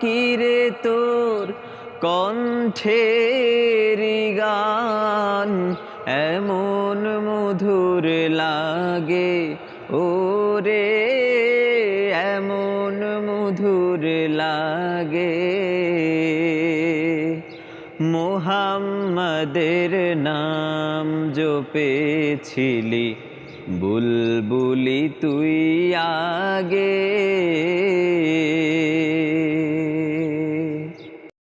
কিরে তোর কণ্ঠের গান? এমন মধুর লাগে ও রে এমন মধুর লাগে। মোহাম্মদের নাম জপেছিলি, বুলবুলি তুই আগে।